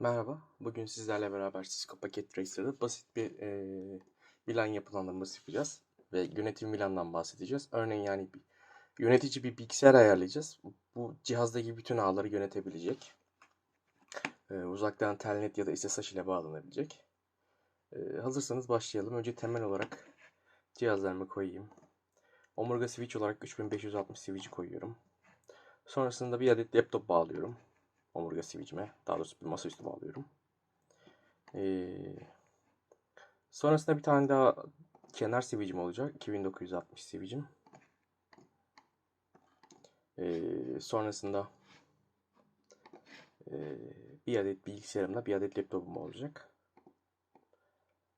Merhaba, bugün sizlerle beraber Cisco Paket Tracer'da basit bir e, VLAN yapılandırması yapacağız ve yönetim VLAN'dan bahsedeceğiz. Örneğin yani bir, yönetici bir bilgisayar ayarlayacağız. Bu cihazdaki bütün ağları yönetebilecek. E, uzaktan telnet ya da SSH ile bağlanabilecek. E, hazırsanız başlayalım. Önce temel olarak cihazlarımı koyayım. Omurga switch olarak 3560 switch'i koyuyorum. Sonrasında bir adet laptop bağlıyorum omurga switch'ime. Daha doğrusu bir masaüstü bağlıyorum. Ee, sonrasında bir tane daha kenar switch'im olacak. 2960 switch'im. Ee, sonrasında e, bir adet bilgisayarımla bir adet laptopum olacak.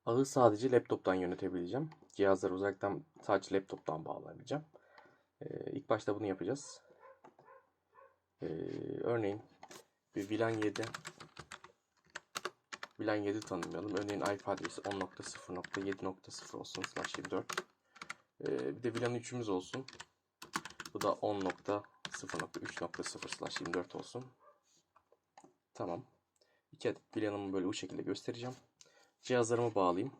Ağı sadece laptoptan yönetebileceğim. Cihazları uzaktan sadece laptoptan bağlayabileceğim. Ee, ilk başta bunu yapacağız. Ee, örneğin bir VLAN 7 VLAN 7 tanımlayalım. Örneğin IP adresi 10.0.7.0 olsun slash 24. Ee, bir de VLAN 3'ümüz olsun. Bu da 10.0.3.0 slash 24 olsun. Tamam. İki adet VLAN'ımı böyle bu şekilde göstereceğim. Cihazlarımı bağlayayım.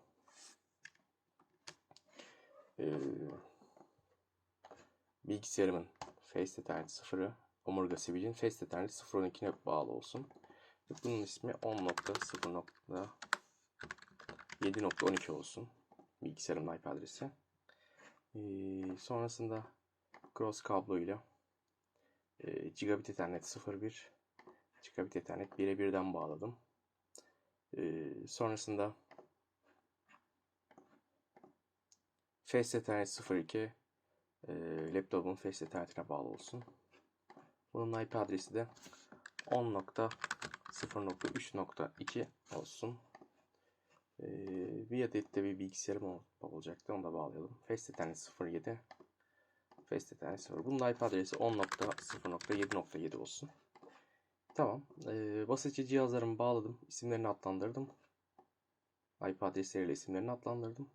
Ee, bilgisayarımın Face Ethernet 0'ı Omurga Switch'in Face Ethernet 0.12'ne bağlı olsun. Bunun ismi 10.0.7.12 olsun. Bilgisayarımın IP adresi. Ee, sonrasında cross kablo ile e, Gigabit Ethernet 01 Gigabit Ethernet 1'e 1'den bağladım. Ee, sonrasında Face Ethernet 02 e, laptopun Face Ethernet'ine bağlı olsun. Bunun IP adresi de 10.0.3.2 olsun. Ee, bir adet de bir bilgisayarım olacaktı. Onu da bağlayalım. Face Ethernet 07 Face Ethernet 0. Bunun IP adresi 10.0.7.7 olsun. Tamam. Ee, basitçe cihazlarımı bağladım. İsimlerini adlandırdım. IP adresleriyle isimlerini adlandırdım.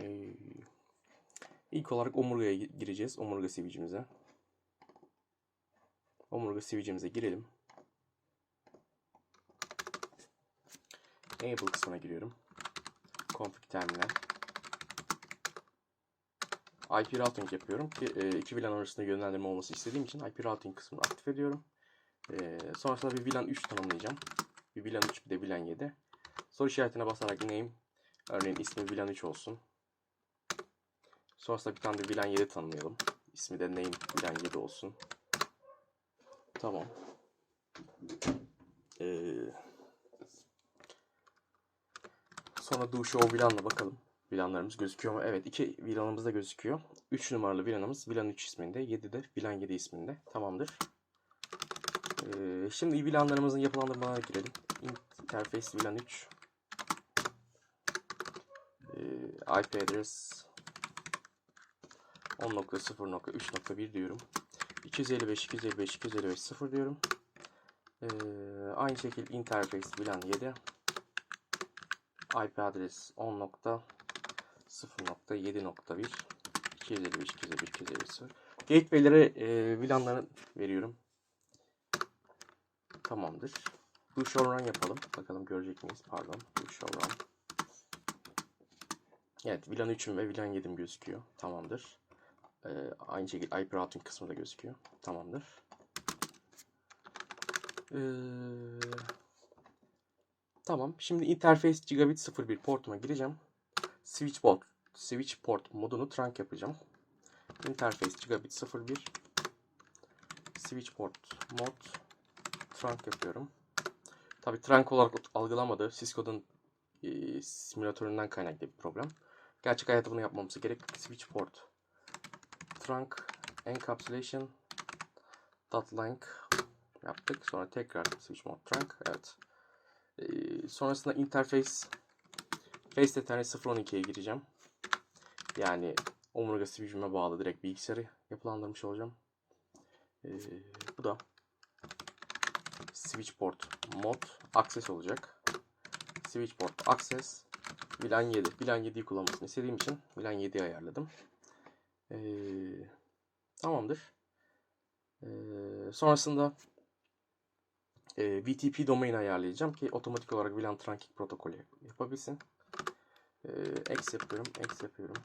Ee, ilk olarak omurgaya gireceğiz. Omurga switch'imize. Omurga switch'imize girelim. Enable kısmına giriyorum. Config terminal. IP routing yapıyorum ki e, iki VLAN arasında yönlendirme olması istediğim için IP routing kısmını aktif ediyorum. E, sonrasında bir VLAN 3 tanımlayacağım. Bir VLAN 3 bir de VLAN 7. Soru işaretine basarak name örneğin ismi VLAN 3 olsun. Sonrasında bir tane de VLAN 7 tanımlayalım. İsmi de name VLAN 7 olsun. Tamam. Ee, sonra do show VLAN'la bakalım. VLAN'larımız gözüküyor mu? Evet iki VLAN'ımız da gözüküyor. 3 numaralı VLAN'ımız VLAN 3 isminde. 7 de VLAN 7 isminde. Tamamdır. Ee, şimdi VLAN'larımızın yapılandırmalarına girelim. Interface VLAN 3. Ee, IP address 10.0.3.1 diyorum. 255 255 255 0 diyorum. Ee, aynı şekilde interface bilen 7 IP adres 10.0.7.1 255 255 255 0 Gateway'lere e, VLAN'ları veriyorum. Tamamdır. Do show run yapalım. Bakalım görecek miyiz? Pardon. Do show run. Evet. VLAN 3'üm ve VLAN 7'im gözüküyor. Tamamdır. Ee, aynı şekilde IP routing kısmı da gözüküyor. Tamamdır. Ee, tamam. Şimdi interface gigabit 01 portuma gireceğim. Switch port, switch port modunu trunk yapacağım. Interface gigabit 01 switch port mod trunk yapıyorum. Tabi trunk olarak algılamadı. Cisco'nun e, simülatöründen kaynaklı bir problem. Gerçek hayatta bunu yapmamız gerek. Switch port trunk encapsulation dot length yaptık. Sonra tekrar switch mode trunk. Evet. Ee, sonrasında interface face ethernet 0.12'ye gireceğim. Yani omurga switch'ime bağlı direkt bilgisayarı yapılandırmış olacağım. Ee, bu da switch port mod access olacak. Switch port access VLAN 7. VLAN 7'yi kullanmasını istediğim için VLAN 7'yi ayarladım. Ee, tamamdır. Ee, sonrasında e, VTP domain ayarlayacağım ki otomatik olarak VLAN trunking protokolü yapabilsin. E, X yapıyorum, X yapıyorum.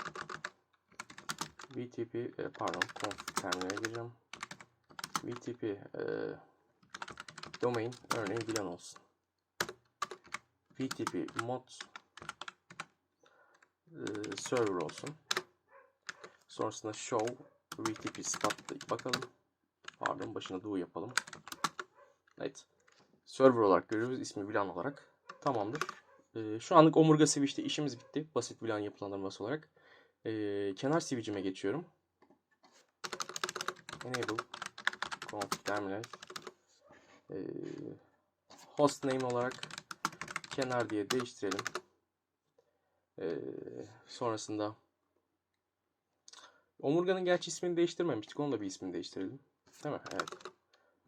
VTP, e, pardon, conf terminale gireceğim. VTP e, domain örneğin VLAN olsun. VTP mod e, server olsun. Sonrasında show VTP stat bakalım. Pardon başına do yapalım. Evet. Server olarak görüyoruz. ismi VLAN olarak. Tamamdır. Ee, şu anlık omurga switch'te işimiz bitti. Basit VLAN yapılandırması olarak. Ee, kenar switch'ime geçiyorum. Enable config terminal ee, host name olarak kenar diye değiştirelim. Ee, sonrasında omurganın gerçi ismini değiştirmemiştik. Onu da bir ismini değiştirelim. Değil mi? Evet.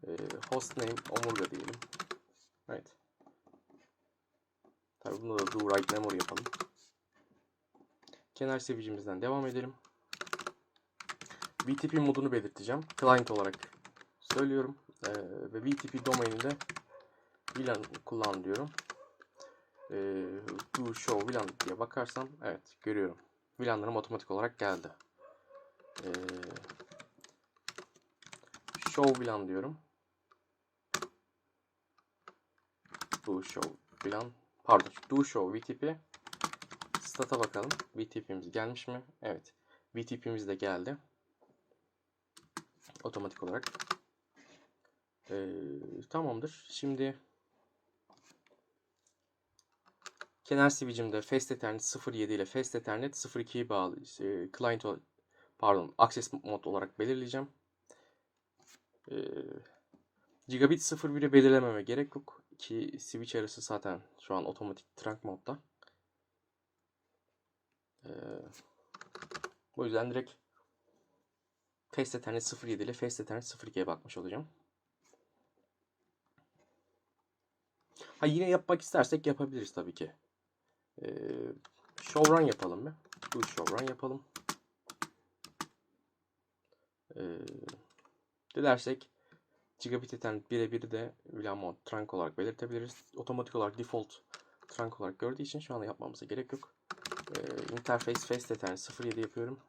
Ee, host name omurga diyelim. Evet. Tabii bunda da do write memory yapalım. Kenar sevicimizden devam edelim. VTP modunu belirteceğim. Client olarak söylüyorum. Ee, ve VTP domaininde VLAN kullan diyorum. Ee, do show VLAN diye bakarsam evet görüyorum. VLAN'larım otomatik olarak geldi. Ee, show VLAN diyorum. Do show VLAN pardon do show VTP stat'a bakalım. VTP'miz gelmiş mi? Evet. VTP'miz de geldi. Otomatik olarak. Ee, tamamdır. Şimdi kenar switch'imde Fast Ethernet 07 ile Fast Ethernet 02'yi bağlı e, client pardon access mod olarak belirleyeceğim. Ee, Gigabit 01'i belirlememe gerek yok. İki switch arası zaten şu an otomatik trunk modda. Ee, bu yüzden direkt Fast Ethernet 07 ile Fast Ethernet 02'ye bakmış olacağım. Ha yine yapmak istersek yapabiliriz tabii ki. Ee, show run yapalım mı? Bu show run yapalım. Ee, dilersek Gigabit Ethernet birebir de VLAN mod trunk olarak belirtebiliriz. Otomatik olarak default trunk olarak gördüğü için şu anda yapmamıza gerek yok. Ee, interface Fast Ethernet 07 yapıyorum.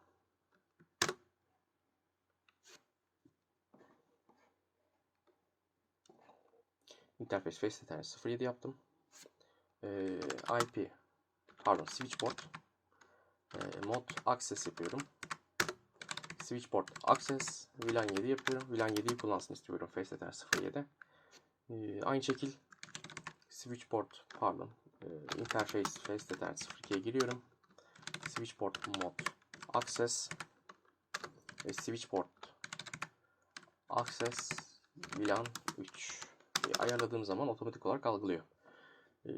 Interface Fast Ethernet 07 yaptım. Ee, IP pardon switchboard ee, mod access yapıyorum. Switchboard access VLAN 7 yapıyorum. VLAN 7'yi kullansın istiyorum Ethernet 07. Ee, aynı şekil switchboard pardon e, interface Ethernet 02'ye giriyorum. Switchboard mod access ve switchboard access VLAN 3 ayarladığım zaman otomatik olarak algılıyor. Ee,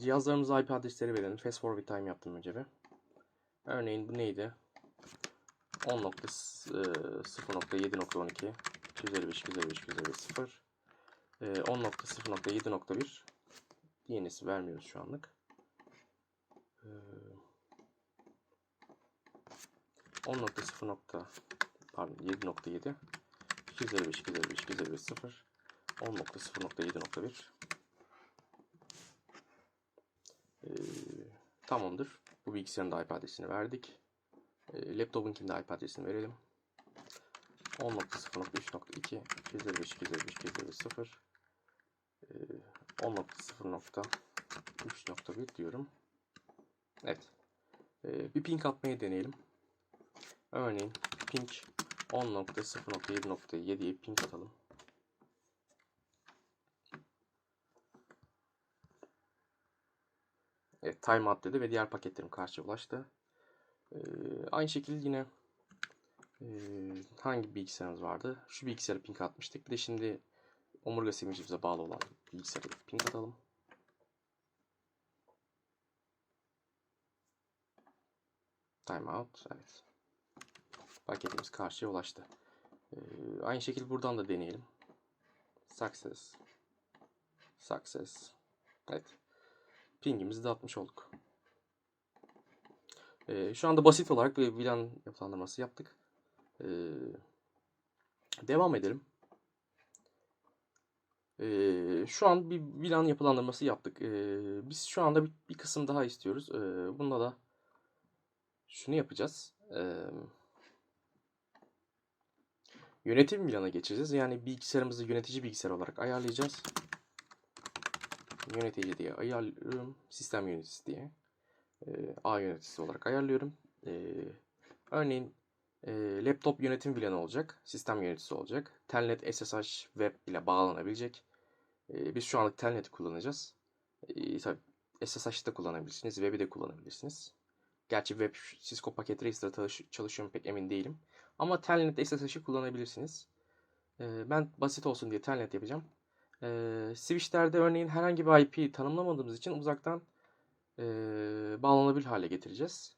cihazlarımıza IP adresleri verelim. Fast forward time yaptım önce bir. Örneğin bu neydi? 10.0.7.12 255 255 255 0 10.0.7.1 yenisi vermiyoruz şu anlık. Ee, 10.0. pardon 7.7 255 255 255 0 10.0.7.1 ee, Tamamdır. Bu bilgisayarın da IP adresini verdik. E, laptopunkinin de IP adresini verelim. 10.0.3.2 255 255 255 0 e, 10.0.3.1 diyorum. Evet. E, bir ping atmayı deneyelim. Örneğin ping 10.0.7.7'ye ping atalım. Evet, timeout dedi ve diğer paketlerim karşıya ulaştı. Ee, aynı şekilde yine e, hangi bilgisayarımız vardı? Şu bilgisayara ping atmıştık. Bir de şimdi omurga simicimize bağlı olan bilgisayara ping atalım. Timeout. Evet. Paketimiz karşıya ulaştı. Ee, aynı şekilde buradan da deneyelim. Success. Success. Evet. Pingimizi de atmış olduk. Ee, şu anda basit olarak bir VLAN yapılandırması yaptık. Ee, devam edelim. Ee, şu an bir VLAN yapılandırması yaptık. Ee, biz şu anda bir, bir kısım daha istiyoruz. Ee, bunda da şunu yapacağız. Ee, yönetim VLAN'a geçeceğiz. Yani bilgisayarımızı yönetici bilgisayar olarak ayarlayacağız. Yönetici diye ayarlıyorum. Sistem yöneticisi diye. Ee, A yöneticisi olarak ayarlıyorum. Ee, örneğin e, laptop yönetim VLAN olacak. Sistem yöneticisi olacak. Telnet SSH web ile bağlanabilecek. Ee, biz şu anlık Telnet'i kullanacağız. Ee, tabii SSH'ı da kullanabilirsiniz. Web'i de kullanabilirsiniz. Gerçi web Cisco Packet Racer'da çalış çalışıyor pek emin değilim. Ama Telnet SSH'ı kullanabilirsiniz. Ben basit olsun diye Telnet yapacağım. Switch'lerde örneğin herhangi bir IP tanımlamadığımız için uzaktan e, bağlanabilir hale getireceğiz.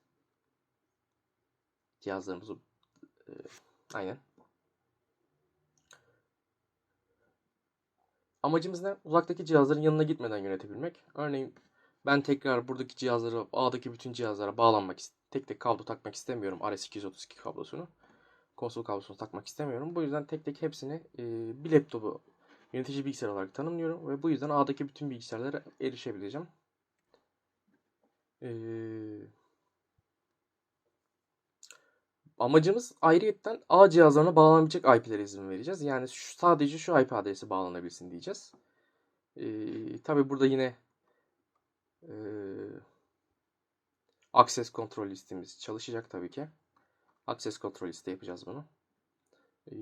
Cihazlarımızı e, aynen. Amacımız ne? Uzaktaki cihazların yanına gitmeden yönetebilmek. Örneğin ben tekrar buradaki cihazlara, A'daki bütün cihazlara bağlanmak, tek tek kablo takmak istemiyorum. RS232 kablosunu. Konsol kablosunu takmak istemiyorum. Bu yüzden tek tek hepsini e, bir laptopu yönetici bilgisayar olarak tanımlıyorum. Ve bu yüzden A'daki bütün bilgisayarlara erişebileceğim. Ee, amacımız ayrıyetten A cihazlarına bağlanabilecek IP'lere izin vereceğiz. Yani şu, sadece şu IP adresi bağlanabilsin diyeceğiz. Ee, tabii burada yine e, access kontrol listemiz çalışacak tabii ki. Access kontrol liste yapacağız bunu. Ee,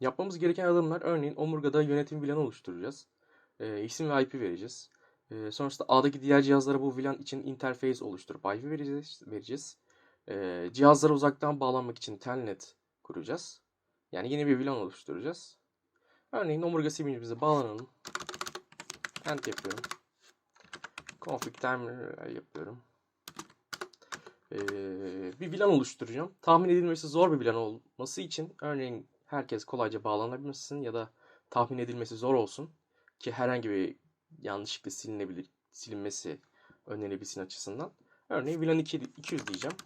yapmamız gereken adımlar örneğin omurgada yönetim VLAN oluşturacağız. Ee, isim ve IP vereceğiz. Ee, sonrasında A'daki diğer cihazlara bu VLAN için interface oluşturup IP vereceğiz. vereceğiz. Ee, cihazlara uzaktan bağlanmak için telnet kuracağız. Yani yeni bir VLAN oluşturacağız. Örneğin omurga switch'imize bağlanalım. End yapıyorum. Config terminal yapıyorum. Ee, bir VLAN oluşturacağım. Tahmin edilmesi zor bir VLAN olması için örneğin herkes kolayca bağlanabilsin ya da tahmin edilmesi zor olsun ki herhangi bir yanlışlıkla silinebilir, silinmesi önlenebilsin açısından. Örneğin VLAN 2, 200 diyeceğim.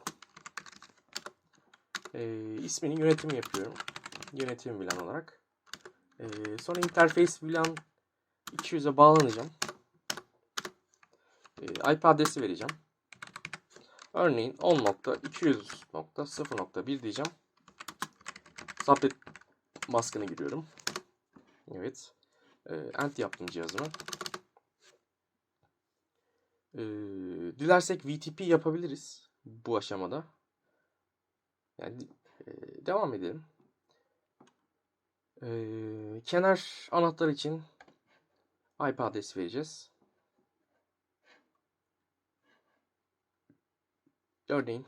Ee, ismini yönetim yapıyorum. Yönetim VLAN olarak. Ee, sonra interface VLAN 200'e bağlanacağım. Ee, IP adresi vereceğim. Örneğin 10.200.0.1 diyeceğim. Subnet maskını giriyorum. Evet. Ee, end yaptım cihazıma. Ee, dilersek VTP yapabiliriz bu aşamada. Yani e, devam edelim. Ee, kenar anahtar için IP adresi vereceğiz. Örneğin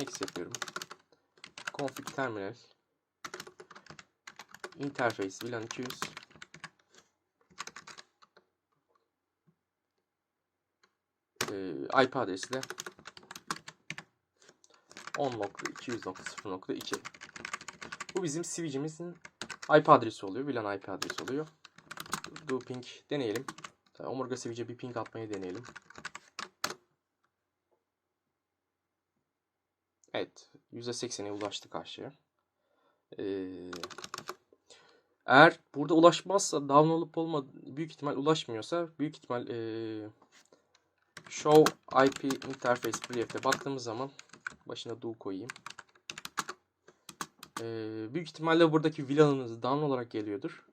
X yapıyorum. Config terminal interface VLAN 200 ee, IP adresi de 10.200.0.2 Bu bizim switch'imizin IP adresi oluyor. VLAN IP adresi oluyor. Do ping deneyelim. Omurga switch'e bir ping atmayı deneyelim. Evet. %80'e ulaştı karşıya. Ee, eğer burada ulaşmazsa down olup olmadı büyük ihtimal ulaşmıyorsa büyük ihtimal ee, show IP interface brief'e baktığımız zaman başına do koyayım. Ee, büyük ihtimalle buradaki VLAN'ınız down olarak geliyordur.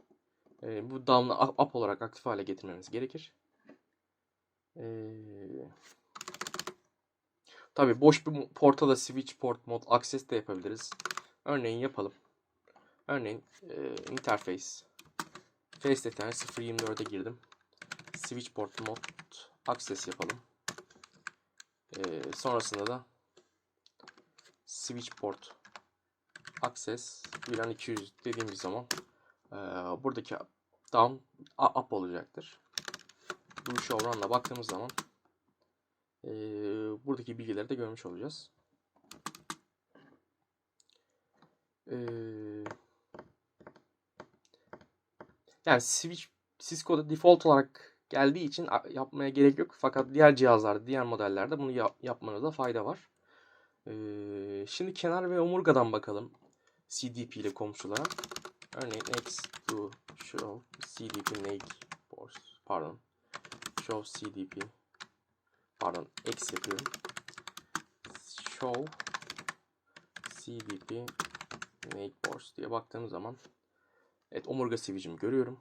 Ee, bu down'ı up olarak aktif hale getirmemiz gerekir. Ee, Tabi boş bir porta da switch port mod access de yapabiliriz. Örneğin yapalım. Örneğin e, interface face detailer 0.24'e girdim. Switch port mod access yapalım. E, sonrasında da switch port access VLAN 200 dediğimiz zaman e, buradaki down up olacaktır. Bu şu oranla baktığımız zaman e, buradaki bilgileri de görmüş olacağız. E, yani switch Cisco'da default olarak geldiği için yapmaya gerek yok. Fakat diğer cihazlarda, diğer modellerde bunu yap yapmanızda fayda var. E, şimdi kenar ve omurgadan bakalım. CDP ile komşulara. Örneğin x to show cdp neighbors pardon show cdp pardon x yapıyorum. Show cdp neighbors diye baktığım zaman evet omurga switch'imi görüyorum.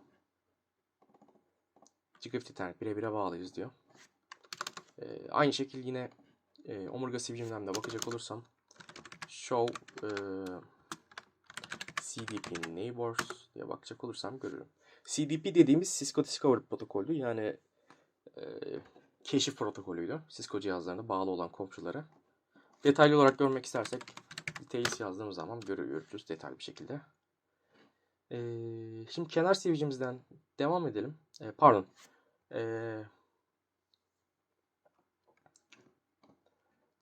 Gigabit Ethernet birebire bağlıyız diyor. Ee, aynı şekilde yine e, omurga switch'imden de bakacak olursam show e, CDP neighbors diye bakacak olursam görürüm. CDP dediğimiz Cisco Discovery protokolü yani e, keşif protokolüydü. Cisco cihazlarına bağlı olan komşulara. Detaylı olarak görmek istersek details yazdığımız zaman görüyoruz detaylı bir şekilde. E, şimdi kenar switch'imizden devam edelim. E, pardon. E,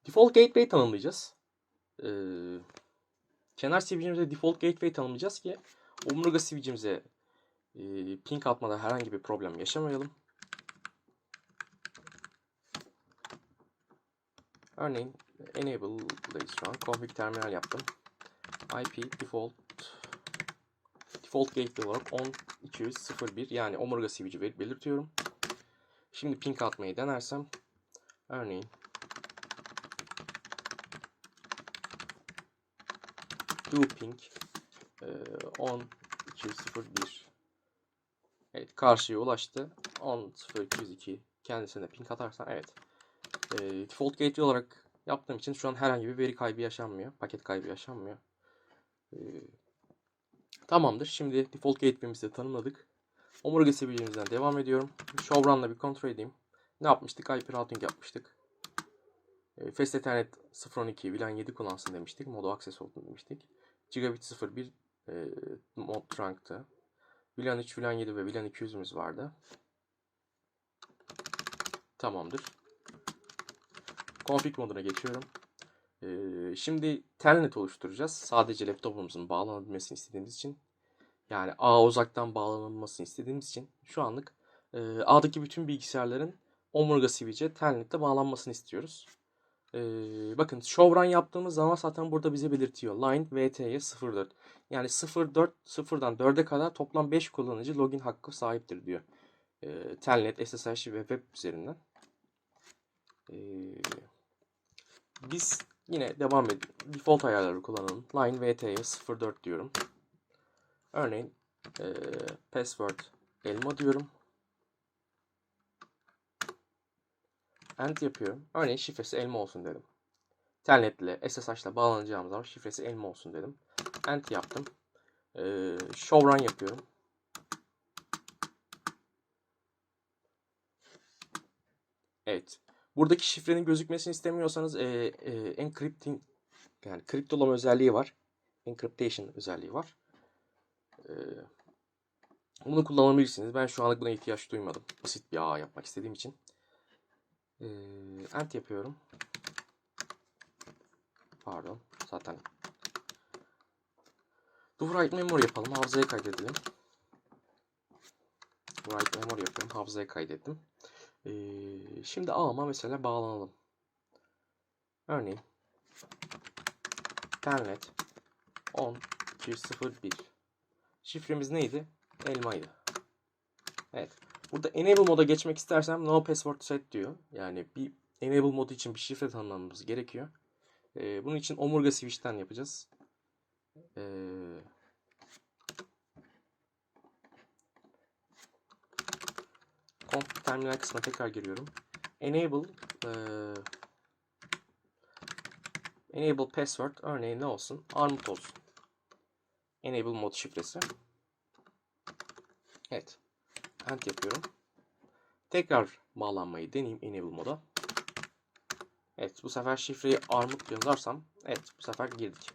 default gateway tanımlayacağız. E, kenar switch'imize default gateway tanımlayacağız ki omurga switch'imize e, ping atmada herhangi bir problem yaşamayalım. Örneğin enable'dayız şu an. Config terminal yaptım. IP default default gateway olarak 10.201 yani omurga verip belirtiyorum. Şimdi ping atmayı denersem örneğin do ping e, 10.201 Evet karşıya ulaştı. 10.0202 kendisine ping atarsan evet. E, default gateway olarak yaptığım için şu an herhangi bir veri kaybı yaşanmıyor. Paket kaybı yaşanmıyor. E, tamamdır. Şimdi default gateway'imizi de tanımladık. Omurga seviyemizden devam ediyorum. Showrun'la bir kontrol edeyim. Ne yapmıştık? IP routing yapmıştık. E, Fast Ethernet 012 VLAN 7 kullansın demiştik. Modo access olsun demiştik. Gigabit 01 e, mod trunk'tı. VLAN 3, VLAN 7 ve VLAN 200'ümüz vardı. Tamamdır. Config moduna geçiyorum. Şimdi telnet oluşturacağız. Sadece laptopumuzun bağlanabilmesini istediğimiz için. Yani ağ uzaktan bağlanılmasını istediğimiz için şu anlık e, ağdaki bütün bilgisayarların omurga switch'e telnette bağlanmasını istiyoruz. Ee, bakın showrun yaptığımız zaman zaten burada bize belirtiyor. Line VT'ye 04. Yani 04 0'dan 4'e kadar toplam 5 kullanıcı login hakkı sahiptir diyor. Ee, telnet, SSH ve web üzerinden. Ee, biz yine devam edelim. Default ayarları kullanalım. Line VT'ye 04 diyorum. Örneğin e, password elma diyorum. End yapıyorum. Örneğin şifresi elma olsun dedim. Telnet ile SSH ile bağlanacağım zaman şifresi elma olsun dedim. End yaptım. Ee, showrun yapıyorum. Evet. Buradaki şifrenin gözükmesini istemiyorsanız e, e, encrypting yani kriptolama özelliği var. Encryptation özelliği var. E, bunu kullanabilirsiniz. Ben şu anlık buna ihtiyaç duymadım. Basit bir ağ yapmak istediğim için. E, end yapıyorum. Pardon. Zaten Do write memory yapalım. Hafızaya kaydedelim. Write memory yapıyorum. Hafızaya kaydettim. Ee, şimdi ağıma mesela bağlanalım. Örneğin telnet 10 201 şifremiz neydi? Elmaydı. Evet. Burada enable moda geçmek istersem no password set diyor. Yani bir enable modu için bir şifre tanımlamamız gerekiyor. Ee, bunun için omurga switch'ten yapacağız. Ee, config terminal kısmına tekrar giriyorum. Enable e, enable password örneğin ne olsun? Armut olsun. Enable mod şifresi. Evet. End yapıyorum. Tekrar bağlanmayı deneyeyim enable moda. Evet bu sefer şifreyi armut yazarsam evet bu sefer girdik.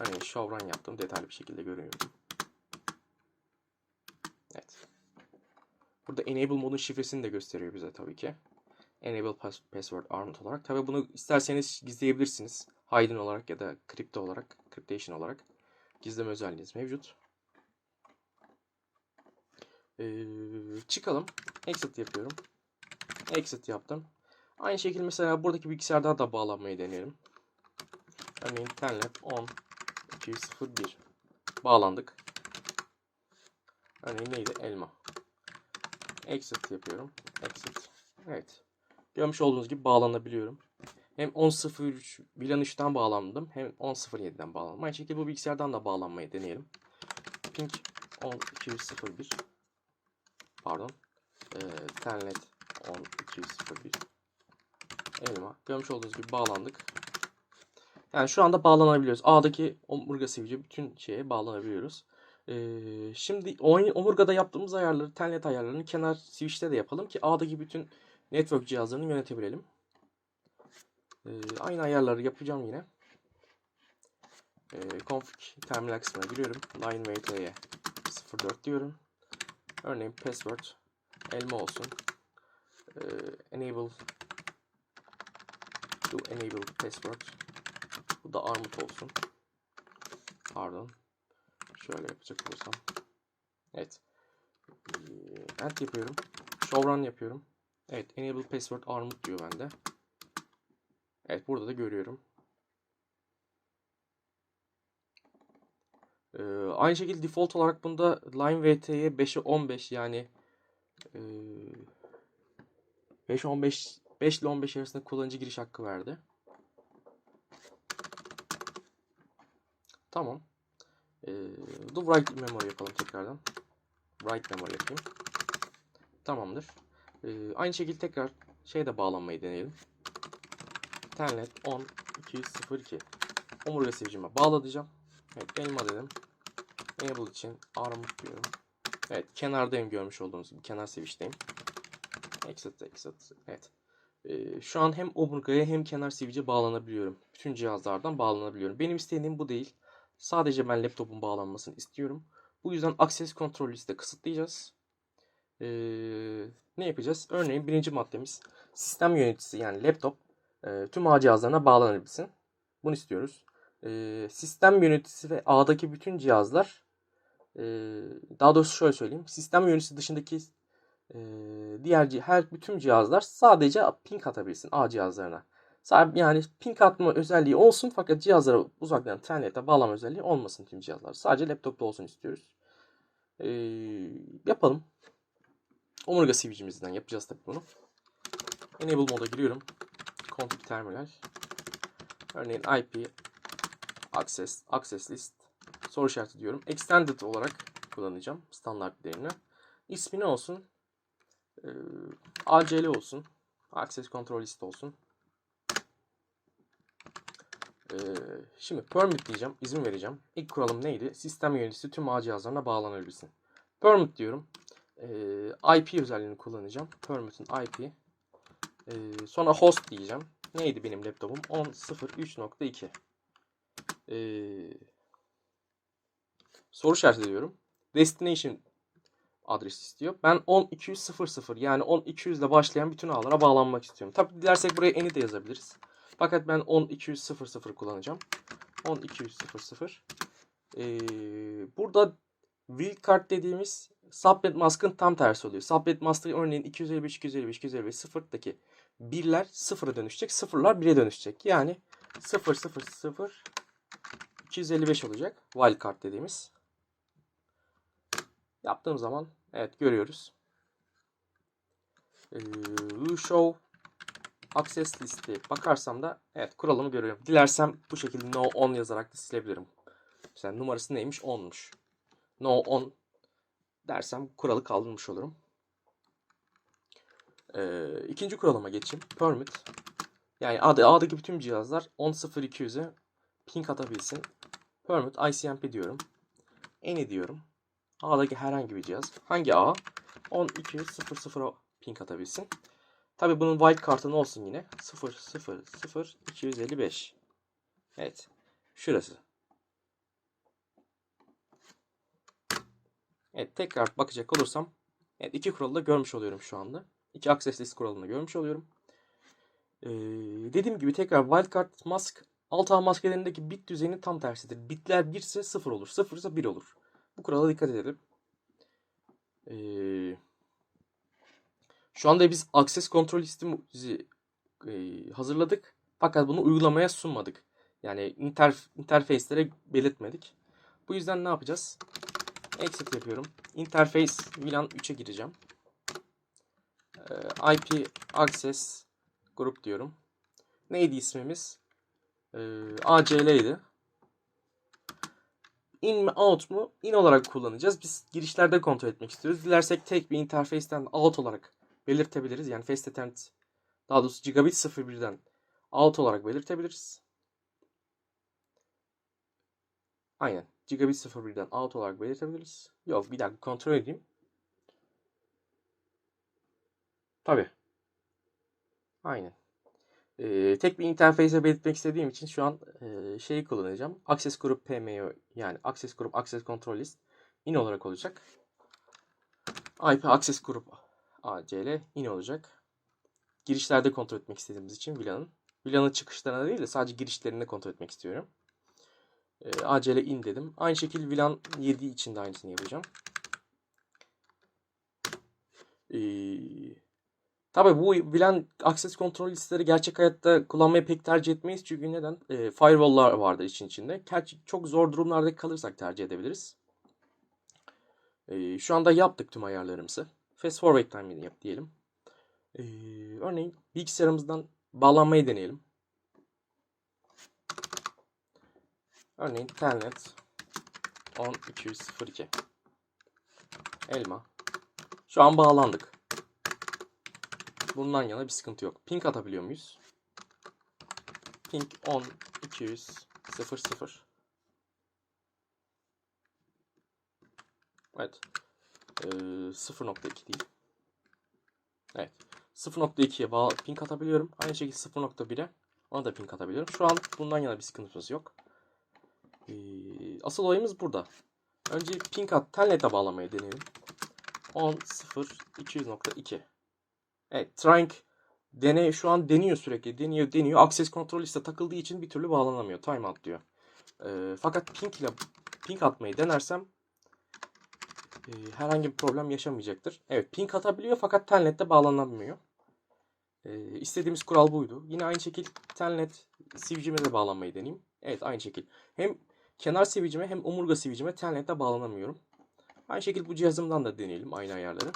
Örneğin showrun yaptım detaylı bir şekilde görüyorum. Evet. Burada enable modun şifresini de gösteriyor bize tabii ki. Enable pass password armut olarak. Tabii bunu isterseniz gizleyebilirsiniz. Hidden olarak ya da kripto olarak, cryptation olarak gizleme özelliğiniz mevcut. Ee, çıkalım. Exit yapıyorum. Exit yaptım. Aynı şekilde mesela buradaki bilgisayardan da bağlanmayı deneyelim. Örneğin telnet 10 201 bağlandık. Örneğin neydi? Elma. Exit yapıyorum. Exit. Evet. Görmüş olduğunuz gibi bağlanabiliyorum. Hem 10.03 VLAN 3'ten bağlandım hem 10.07'den bağlandım. Aynı şekilde bu bilgisayardan da bağlanmayı deneyelim. Ping 10.201 pardon. Ee, telnet 10.201 elma. Görmüş olduğunuz gibi bağlandık. Yani şu anda bağlanabiliyoruz. A'daki omurga sevici bütün şeye bağlanabiliyoruz. Ee, şimdi omurgada yaptığımız ayarları, telnet ayarlarını kenar switch'te de yapalım ki A'daki bütün network cihazlarını yönetebilelim. Aynı ayarları yapacağım yine. Config terminal kısmına giriyorum. Line VT'ye 04 diyorum. Örneğin password elma olsun. Enable to enable password. Bu da armut olsun. Pardon. Şöyle yapacak olursam. Evet. Ee, End yapıyorum. Show run yapıyorum. Evet. Enable password armut diyor bende. Evet. Burada da görüyorum. Ee, aynı şekilde default olarak bunda line VT'ye 5'e 15 yani e, 5 15 5 ile 15 arasında kullanıcı giriş hakkı verdi. Tamam. Ee, do write memory yapalım tekrardan. Write memory yapayım. Tamamdır. Ee, aynı şekilde tekrar şeyde bağlanmayı deneyelim. Telnet 10 202 omurga sevicime bağlayacağım. Evet elma dedim. Enable için armut diyorum. Evet kenardayım görmüş olduğunuz gibi kenar sevişteyim. Exit exit. Evet. Ee, şu an hem omurgaya hem kenar switch'e bağlanabiliyorum. Bütün cihazlardan bağlanabiliyorum. Benim istediğim bu değil. Sadece ben laptopun bağlanmasını istiyorum. Bu yüzden access control liste kısıtlayacağız. Ee, ne yapacağız? Örneğin birinci maddemiz sistem yöneticisi yani laptop e, tüm ağ cihazlarına bağlanabilsin. Bunu istiyoruz. Ee, sistem yöneticisi ve ağdaki bütün cihazlar e, daha doğrusu şöyle söyleyeyim. Sistem yöneticisi dışındaki e, diğer her bütün cihazlar sadece ping atabilsin ağ cihazlarına. Yani ping atma özelliği olsun fakat cihazlara uzaktan internete bağlama özelliği olmasın tüm cihazlar. Sadece laptopta olsun istiyoruz. Ee, yapalım. Omurga switch'imizden yapacağız tabii bunu. Enable moda giriyorum. Config terminal. Örneğin IP access, access list soru işareti diyorum. Extended olarak kullanacağım standart değerini. İsmi ne olsun? Ee, ACL olsun. Access Control List olsun. Ee, şimdi permit diyeceğim. izin vereceğim. İlk kuralım neydi? Sistem yöneticisi tüm ağ cihazlarına bağlanabilsin. Permit diyorum. Ee, IP özelliğini kullanacağım. Permit'in IP. Ee, sonra host diyeceğim. Neydi benim laptopum? 10.03.2. Ee, soru işareti diyorum. Destination adres istiyor. Ben 10.200.00 yani 10.200 ile başlayan bütün ağlara bağlanmak istiyorum. Tabi dilersek buraya eni de yazabiliriz. Fakat ben 10.200.00 kullanacağım. 10.200.00 ee, Burada wildcard dediğimiz subnet mask'ın tam tersi oluyor. Subnet mask'ta örneğin 255, 255, 255 sıfırdaki birler sıfıra dönüşecek. Sıfırlar 1'e dönüşecek. Yani 0, 0, 0, 255 olacak. Wildcard dediğimiz. Yaptığım zaman evet görüyoruz. Ee, show access listi bakarsam da evet kuralımı görüyorum. Dilersem bu şekilde no 10 yazarak da silebilirim. Mesela numarası neymiş? 10'muş. No 10 dersem kuralı kaldırmış olurum. Ee, ikinci kuralıma geçeyim. Permit. Yani A'da, A'daki bütün cihazlar 10.0200'e ping atabilsin. Permit ICMP diyorum. Any diyorum. A'daki herhangi bir cihaz. Hangi A? 10.200.00'a ping atabilsin. Tabi bunun wildcard'ı ne olsun yine? 0.0.0.255. Evet. Şurası. Evet tekrar bakacak olursam evet iki kuralı da görmüş oluyorum şu anda. İki access list kuralını görmüş oluyorum. Ee, dediğim gibi tekrar wildcard mask alt ağ maskelerindeki bit düzeyinin tam tersidir. Bitler 1 ise 0 olur. 0 ise 1 olur. Bu kurala dikkat edelim. Ee, şu anda biz access kontrol listimizi e, hazırladık. Fakat bunu uygulamaya sunmadık. Yani inter, interface'lere belirtmedik. Bu yüzden ne yapacağız? Exit yapıyorum. Interface VLAN 3'e gireceğim. Ee, IP Access Group diyorum. Neydi ismimiz? Ee, ACL'ydi. In mi out mu? In olarak kullanacağız. Biz girişlerde kontrol etmek istiyoruz. Dilersek tek bir interface'ten out olarak belirtebiliriz. Yani Fast Attempt daha doğrusu Gigabit 01'den out olarak belirtebiliriz. Aynen. Gigabit 01'den out olarak belirtebiliriz. Yok bir dakika kontrol edeyim. Tabi. Aynen. Ee, tek bir interface'e belirtmek istediğim için şu an e, şeyi kullanacağım. Access Group PMO yani Access Group Access Control List in olarak olacak. IP Access Group ACL in olacak. Girişlerde kontrol etmek istediğimiz için VLAN'ın. VLAN'ın çıkışlarına değil de sadece girişlerinde kontrol etmek istiyorum. E, ACL in dedim. Aynı şekilde VLAN 7 için de aynısını yapacağım. Eee Tabii bu VLAN access kontrol listeleri gerçek hayatta kullanmayı pek tercih etmeyiz. Çünkü neden? E, firewall'lar vardır için içinde. Gerçi çok zor durumlarda kalırsak tercih edebiliriz. E, şu anda yaptık tüm ayarlarımızı. Fast forward time'ini yap diyelim. E, örneğin bilgisayarımızdan bağlanmayı deneyelim. Örneğin telnet 10202 elma. Şu an bağlandık. Bundan yana bir sıkıntı yok. Ping atabiliyor muyuz? Ping 10 200 00 Evet. Ee, 0.2 değil. Evet. 0.2'ye bağlı ping atabiliyorum. Aynı şekilde 0.1'e ona da ping atabiliyorum. Şu an bundan yana bir sıkıntımız yok. Ee, asıl olayımız burada. Önce ping at telnet'e bağlamayı deneyelim. 10 0 200.2 Evet, Trying deney şu an deniyor sürekli. Deniyor, deniyor. Access kontrol liste takıldığı için bir türlü bağlanamıyor. Timeout diyor. E, fakat ping ile ping atmayı denersem e, herhangi bir problem yaşamayacaktır. Evet, ping atabiliyor fakat telnette bağlanamıyor. E, istediğimiz kural buydu. Yine aynı şekilde telnet switch'ime de bağlanmayı deneyeyim. Evet, aynı şekilde. Hem kenar switch'ime hem omurga switch'ime telnette bağlanamıyorum. Aynı şekilde bu cihazımdan da deneyelim aynı ayarları.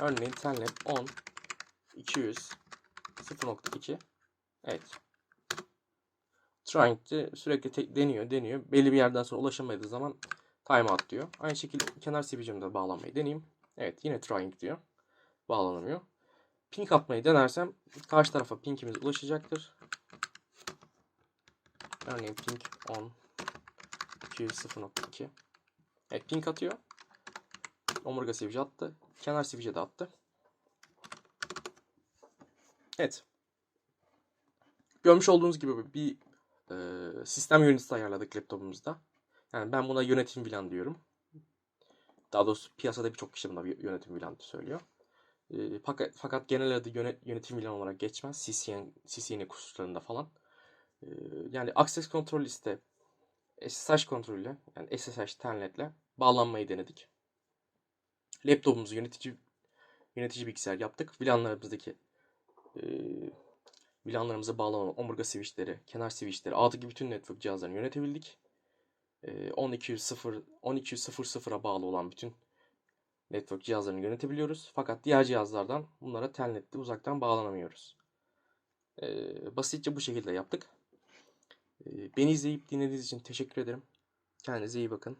Örneğin telnet 10 200 0.2 Evet. Trying'de sürekli deniyor, deniyor. Belli bir yerden sonra ulaşamadığı zaman timeout diyor. Aynı şekilde kenar switch'imde bağlanmayı deneyeyim. Evet yine trying diyor. Bağlanamıyor. Ping atmayı denersem karşı tarafa pingimiz ulaşacaktır. Örneğin ping 10 200 0.2 Evet ping atıyor. Omurga switch attı. Kenar switch'e de attı. Evet. Görmüş olduğunuz gibi bir e, sistem yöneticisi ayarladık laptopumuzda. Yani ben buna yönetim VLAN diyorum. Daha doğrusu piyasada birçok kişi buna yönetim VLAN söylüyor. E, fakat, fakat genel adı yönet, yönetim VLAN olarak geçmez. CCN, CCN kurslarında falan. E, yani access kontrol liste SSH kontrolüyle yani SSH telnetle bağlanmayı denedik. Laptopumuzu yönetici yönetici bilgisayar yaptık. VLAN'larımızdaki e, VLAN'larımıza bağlanan omurga switchleri, kenar switchleri, ağdaki bütün network cihazlarını yönetebildik. E, 19200'a bağlı olan bütün network cihazlarını yönetebiliyoruz. Fakat diğer cihazlardan bunlara telnetli uzaktan bağlanamıyoruz. E, basitçe bu şekilde yaptık. E, beni izleyip dinlediğiniz için teşekkür ederim. Kendinize iyi bakın.